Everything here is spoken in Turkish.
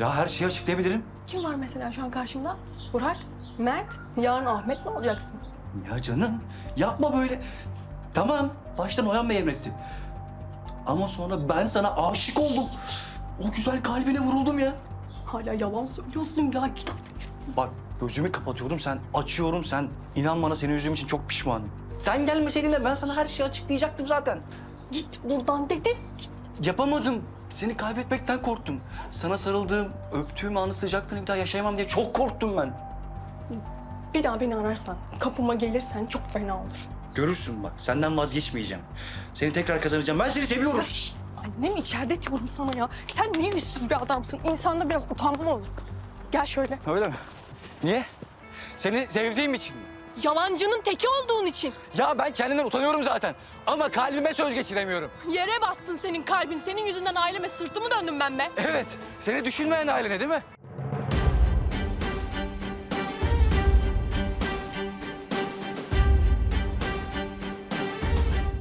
Ya her şeyi açıklayabilirim. Kim var mesela şu an karşımda? Burak, Mert, yarın Ahmet mi olacaksın? Ya canım yapma böyle. Tamam baştan Oyan Bey emretti. Ama sonra ben sana aşık oldum. O güzel kalbine vuruldum ya. Hala yalan söylüyorsun ya git artık. Bak gözümü kapatıyorum sen açıyorum sen. İnan bana seni üzdüğüm için çok pişmanım. Sen gelmeseydin de ben sana her şeyi açıklayacaktım zaten. Git buradan dedim. Yapamadım. Seni kaybetmekten korktum. Sana sarıldığım, öptüğüm anı sıcaklığını bir daha yaşayamam diye çok korktum ben. Bir daha beni ararsan, kapıma gelirsen çok fena olur. Görürsün bak senden vazgeçmeyeceğim. Seni tekrar kazanacağım. Ben seni seviyorum. Şşt, Annem içeride diyorum sana ya. Sen niye yüzsüz bir adamsın? İnsanda biraz utanma olur. Gel şöyle. Öyle mi? Niye? Seni sevdiğim için mi? Yalancının teki olduğun için. Ya ben kendimden utanıyorum zaten. Ama kalbime söz geçiremiyorum. Yere bastın senin kalbin. Senin yüzünden aileme sırtımı döndüm ben be. Evet, seni düşünmeyen ailene değil mi?